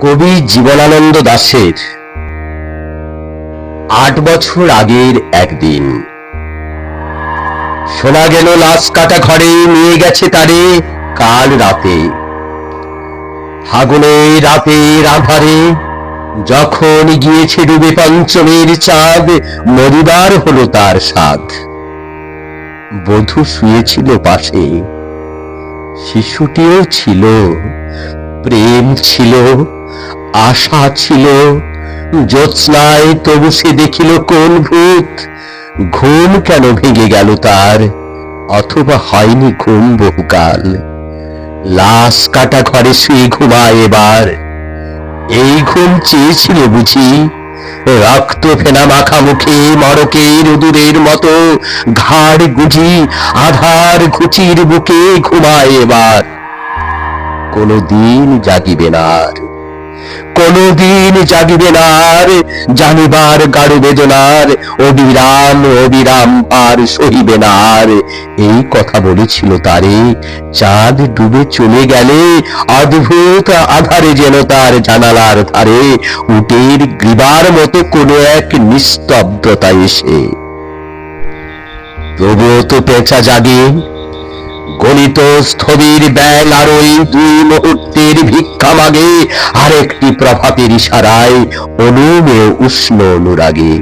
কবি জীবনানন্দ দাশের আট বছর আগের একদিন। শোনা গেল লাশ কাটা ঘরে, নিয়ে গেছে তারে কাল রাতে। ফাগুনে রাতের আধারে যখন গিয়েছে ডুবে পঞ্চমীর চাঁদ, মরিবার হলো তার স্বাদ। বধূ শুয়েছিল পাশে, শিশুটিও ছিল, প্রেম ছিল। আশা ছিল, জ্যোৎস্নায় তবু সে দেখিল কোন ভূত। ঘুম কেন ভেঙে গেল তার? অথবা হয়নি ঘুম বহুকাল? লাশ কাটা ঘরে শুয়ে ঘুমায় এবার। এই ঘুম চেয়েছিল বুঝি, রক্ত ফেনা মাখা মুখে মরকের দূরের মতো ঘাড় গুজি আধার ঘুচির বুকে ঘুমায় এবার। কোনো দিন জাগিবে না আর। কোনদিন জাগিবে না আর জানিবার গাঢ় বেদনার, অবিরাম অবিরাম আর সহিবে না আর এই কথা বলেছিল তারে, চাঁদ ডুবে চলে গেলে অদ্ভুত আধারে যেন তার জানালার ধারে উটের গ্রীবার মতো কোনো এক নিস্তব্ধতা এসে। তবুও তো পেঁচা জাগে। গণিত স্থবির ব্যাল আর ওই দুই মুহূর্তের ভিক্ষা মাগে, আরেকটি প্রভাতের ইশারায় অনুমেয় উষ্ণ অনুরাগে।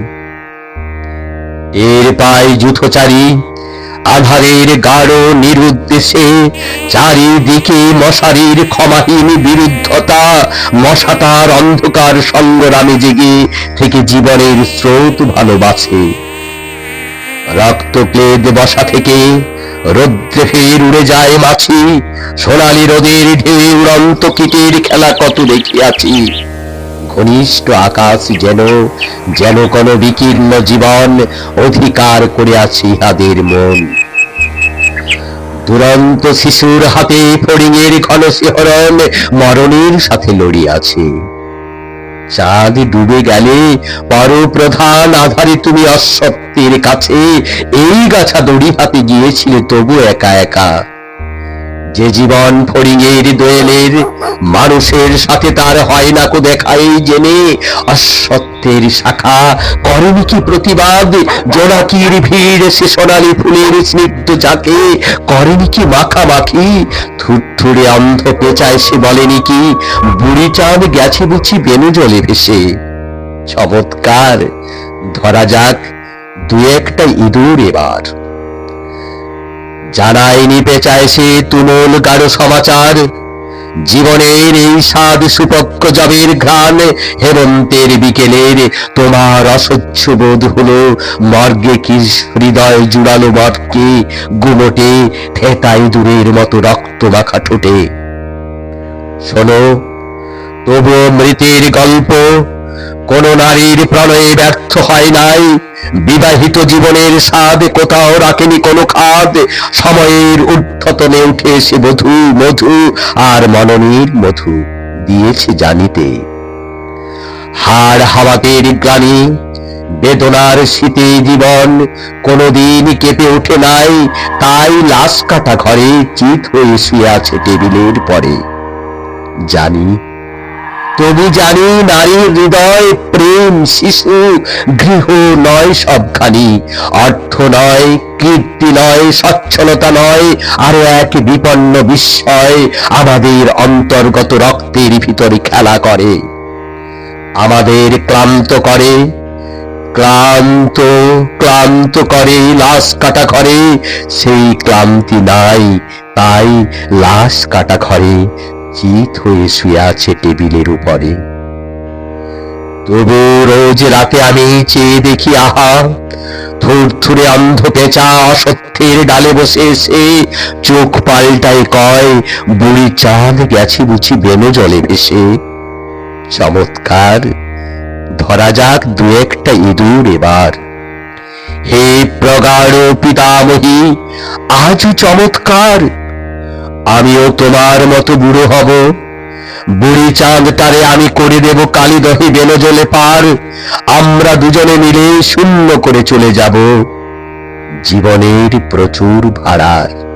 এর পায় যুথচারী, আধারের গাঢ় নিরুদ্দেশে, চারিদিকে মশারির ক্ষমাহীন বিরুদ্ধতা, মশাতার অন্ধকার সংগ্রামে জেগে থেকে জীবনের স্রোত ভালোবাসে। রক্তক্লেদ বসা থেকে রৌদ্রে ফের উড়ে যায় মাছি। সোনালি রোদের ঢেউ উড়ন্ত কীটের খেলা কত দেখিয়াছি। ঘনিষ্ঠ আকাশ যেন যেন কোন বিকীর্ণ জীবন অধিকার করিয়াছি ইহাদের মন। দুরন্ত শিশুর হাতে ফড়িংয়ের ঘন শিহরণ মরণের সাথে লড়িয়াছে। চাঁদ ডুবে গেলে পরপ্রধান আধারে তুমি অসত্যের কাছে এই গাছা দড়ি হাতে গিয়েছিলে, তবু একা একা। যে জীবন ফড়িংয়ের দোয়েলের, মানুষের সাথে তার হয় না কো দেখাই জেনে, অসত্যের শাখা করেনি কি প্রতিবাদ? জোনাকির ভিড় সে সোনালি ফুলের স্নিগ্ধ যাকে করেনি কি মাখামাখি? থুরথুরে অন্ধ পেঁচায় সে বলেনি কি, বুড়ি চাঁদ গেছে বুঝি বেনু জলে ভেসে। চমৎকার। ধরা যাক দু একটা ইঁদুর এবার। জানায়নি পেঁচায় সে তুমুল গাঢ় সমাচার, জীবনের এই স্বাদ সুপক্ষ জবের ঘ্রাণ, হেমন্তের বিকেলের তোমার অসহ্য বোধ হলো, মর্গে কি হৃদয় জুড়ালো মর্গে গুমটে, থেতাই দূরের মতো রক্ত মাখা ঠোঁটে। শোনো, তবুও মৃতের গল্প, কোন নারীর প্রণয়ে ব্যর্থ হয় নাই বিবাহিত জীবনের স্বাদ কোথাও রাখেনি কোনো খাদ। সময়ের ঊর্ধ্বতনে উঠে এসে বধু, মধু, আর মননীর মধু দিয়েছে জানিতে। হাড় হাওয়াতের গ্লানি বেদনার শীতে জীবন কোনদিন কেঁপে ওঠে নাই, তাই লাশ কাটা ঘরে চিত হয়ে শুয়ে আছে টেবিলের পরে। জানি তবু জানি নারীর হৃদয়, প্রেম, শিশু, গৃহ নয় সবখানি। অর্থ নয়, কীর্তি নয়, সচ্ছলতা নয়, আরও এক বিপন্ন বিস্ময় আমাদের অন্তর্গত রক্তের ভিতরে খেলা করে। আমাদের ক্লান্ত করে, ক্লান্ত ক্লান্ত করে, লাশ কাটা ঘরে। সেই ক্লান্তি নাই, তাই লাশ কাটা ঘরে। চিত হয়ে শুয়ে আছে টেবিলের উপরে। তবু রোজ রাতে আমি চেয়ে দেখি, আহা থুরথুরে অন্ধ পেঁচা অসত্যের ডালে বসে এসে চোখ পাল্টায় কয়, বুড়ি চাঁদ গেছে বুঝি বেনো জলে ভেসে। চমৎকার, ধরা যাক দু একটা ইঁদুর এবার। হে প্রগাঢ় পিতামহী আজ চমৎকার আমিও তোমার মতো বুড়ো হব। বুড়ি চাঁদ তারে আমি করে দেব কালি দহি বেলো জলে পার। আমরা দুজনে মিলে শূন্য করে চলে যাব। জীবনের প্রচুর ভাড়ার